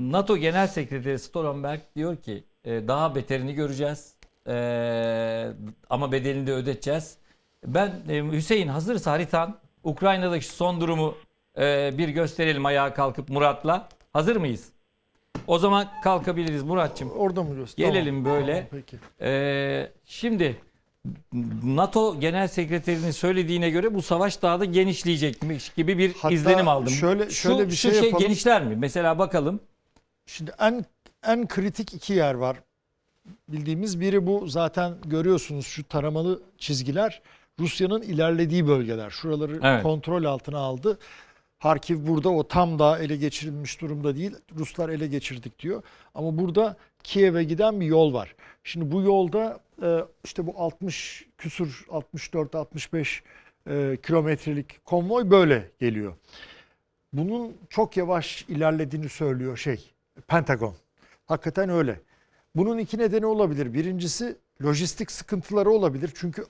NATO Genel Sekreteri Stoltenberg diyor ki e, daha beterini göreceğiz E, ama bedelini de ödeteceğiz. Ben e, Hüseyin hazırsa haritan Ukrayna'daki son durumu e, bir gösterelim ayağa kalkıp Murat'la. Hazır mıyız? O zaman kalkabiliriz Muratçım. Orada mı diyorsun? Gelelim Tamam, böyle. tamam, peki. Ee, şimdi NATO Genel Sekreterinin söylediğine göre bu savaş daha da genişleyecekmiş gibi bir Hatta izlenim aldım. şöyle- Şu- şöyle bir şu şey yapalım. genişler mi? Mesela bakalım. Şimdi en en kritik iki yer var. Bildiğimiz biri bu zaten görüyorsunuz şu taramalı çizgiler Rusya'nın ilerlediği bölgeler. Şuraları Evet. kontrol altına aldı. Harkiv burada o tam daha ele geçirilmiş durumda değil. Ruslar ele geçirdik diyor. Ama burada Kiev'e giden bir yol var. Şimdi bu yolda e, işte bu 60 küsur 64-65 e, kilometrelik konvoy böyle geliyor. Bunun çok yavaş ilerlediğini söylüyor şey Pentagon. Hakikaten öyle. Bunun iki nedeni olabilir. Birincisi lojistik sıkıntıları olabilir. Çünkü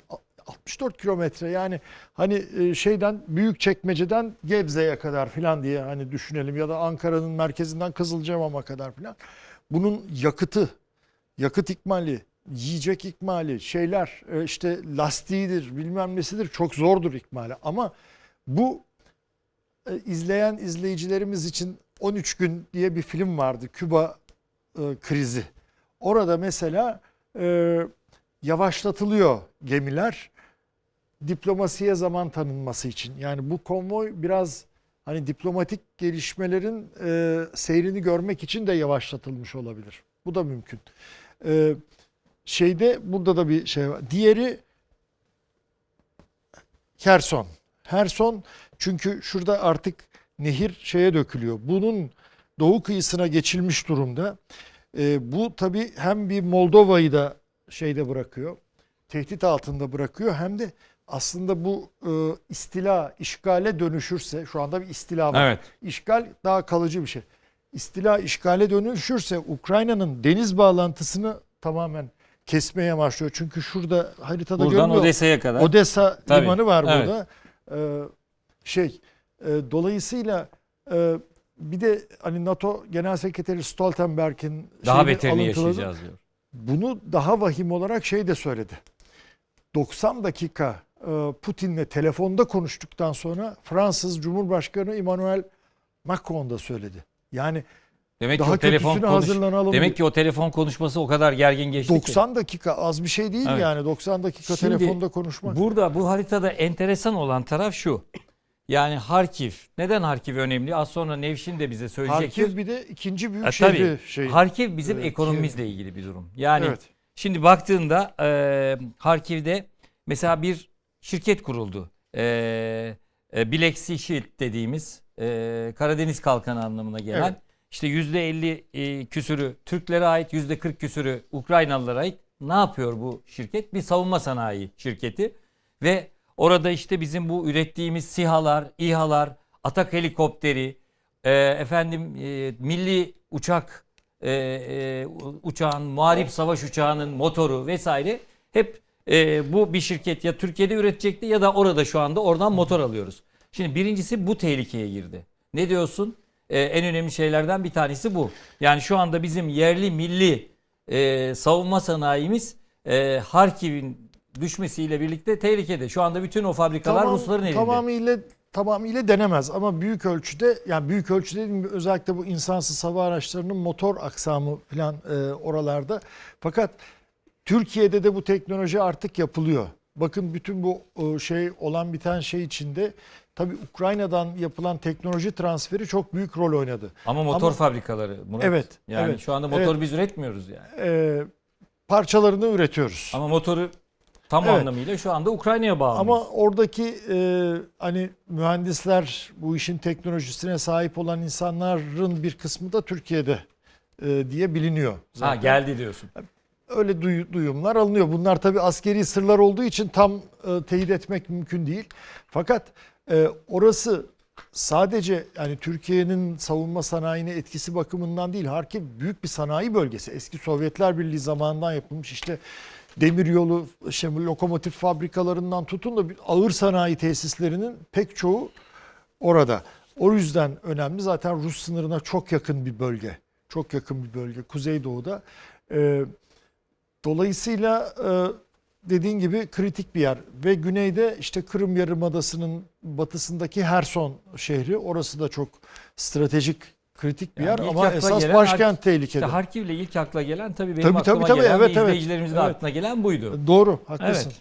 64 kilometre yani hani e, şeyden büyük çekmeceden Gebze'ye kadar filan diye hani düşünelim ya da Ankara'nın merkezinden Kızılcamam'a kadar filan. Bunun yakıtı, yakıt ikmali, yiyecek ikmali, şeyler e, işte lastiğidir bilmem nesidir çok zordur ikmali. Ama bu e, izleyen izleyicilerimiz için 13 gün diye bir film vardı Küba e, krizi. Orada mesela e, yavaşlatılıyor gemiler diplomasiye zaman tanınması için. Yani bu konvoy biraz hani diplomatik gelişmelerin e, seyrini görmek için de yavaşlatılmış olabilir. Bu da mümkün. E, şeyde burada da bir şey var. Diğeri Herson. Herson çünkü şurada artık nehir şeye dökülüyor. Bunun doğu kıyısına geçilmiş durumda. E, bu tabii hem bir Moldova'yı da şeyde bırakıyor. Tehdit altında bırakıyor hem de aslında bu e, istila, işgale dönüşürse şu anda bir istila var. Evet. İşgal daha kalıcı bir şey. İstila işgale dönüşürse Ukrayna'nın deniz bağlantısını tamamen kesmeye başlıyor. Çünkü şurada haritada Buradan görünüyor. Odessa'ya kadar. Odessa Tabii, limanı var evet. burada. Ee, şey e, dolayısıyla e, bir de hani NATO Genel Sekreteri Stoltenberg'in daha beterini yaşayacağız diyor. Bunu daha vahim olarak şey de söyledi. 90 dakika e, Putin'le telefonda konuştuktan sonra Fransız Cumhurbaşkanı Emmanuel Macron da söyledi. Yani Demek ki daha o telefon konuş... hazırlanalım. Demek ki o telefon konuşması o kadar gergin geçti ki. 90 dakika az bir şey değil Evet. yani 90 dakika Şimdi telefonda konuşmak. Burada bu haritada enteresan olan taraf şu. Yani Harkiv. Neden Harkiv önemli? Az sonra Nevşin de bize söyleyecektir. Harkiv bir de ikinci büyük E, şehri şey. Harkiv bizim Evet, ekonomimizle ilgili bir durum. Yani Evet. şimdi baktığında e, Harkiv'de mesela bir şirket kuruldu. E, e, Black Sea Shield dediğimiz e, Karadeniz Kalkanı anlamına gelen. Evet. İşte %50 e, küsürü Türklere ait, %40 küsürü Ukraynalılara ait. Ne yapıyor bu şirket? Bir savunma sanayi şirketi ve orada işte bizim bu ürettiğimiz SİHA'lar, İHA'lar, Atak helikopteri, e, efendim e, milli uçak e, e, uçağın, muharip savaş uçağının motoru vesaire hep e, bu bir şirket ya Türkiye'de üretecekti ya da orada şu anda oradan motor alıyoruz. Şimdi birincisi bu tehlikeye girdi. Ne diyorsun? E, en önemli şeylerden bir tanesi bu. Yani şu anda bizim yerli milli e, savunma sanayimiz e, Harkiv'in düşmesiyle birlikte tehlikede. Şu anda bütün o fabrikalar Tamam- Rusların elinde. Tamamıyla tamamıyla denemez ama büyük ölçüde yani büyük ölçüde dediğim özellikle bu insansız hava araçlarının motor aksamı falan e, oralarda. Fakat Türkiye'de de bu teknoloji artık yapılıyor. Bakın bütün bu e, şey olan biten şey içinde tabii Ukrayna'dan yapılan teknoloji transferi çok büyük rol oynadı. Ama motor Ama- fabrikaları Murat. Evet, Yani evet, şu anda motor evet. biz üretmiyoruz yani. E, parçalarını üretiyoruz. Ama motoru tam Evet. anlamıyla şu anda Ukrayna'ya bağlı. Ama oradaki e, hani mühendisler bu işin teknolojisine sahip olan insanların bir kısmı da Türkiye'de e, diye biliniyor. ha Zaten. geldi diyorsun. Öyle duy- duyumlar alınıyor. Bunlar tabii askeri sırlar olduğu için tam e, teyit etmek mümkün değil. Fakat e, orası sadece yani Türkiye'nin savunma sanayine etkisi bakımından değil. Harkiv büyük bir sanayi bölgesi. Eski Sovyetler Birliği zamanından yapılmış işte demiryolu, işte lokomotif fabrikalarından tutun da ağır sanayi tesislerinin pek çoğu orada. O yüzden önemli. Zaten Rus sınırına çok yakın bir bölge. Çok yakın bir bölge. Kuzeydoğu'da. E, dolayısıyla e, dediğin gibi kritik bir yer. Ve güneyde işte Kırım Yarımadası'nın batısındaki Herson şehri. Orası da çok stratejik kritik bir Yani yer ama esas başkent İşte tehlikeli. Harkiv'le ilk akla gelen tabii benim Tabii, tabii, aklıma tabii, gelen evet, ve evet. izleyicilerimizin Evet. aklına gelen buydu. Doğru, haklısın. Evet.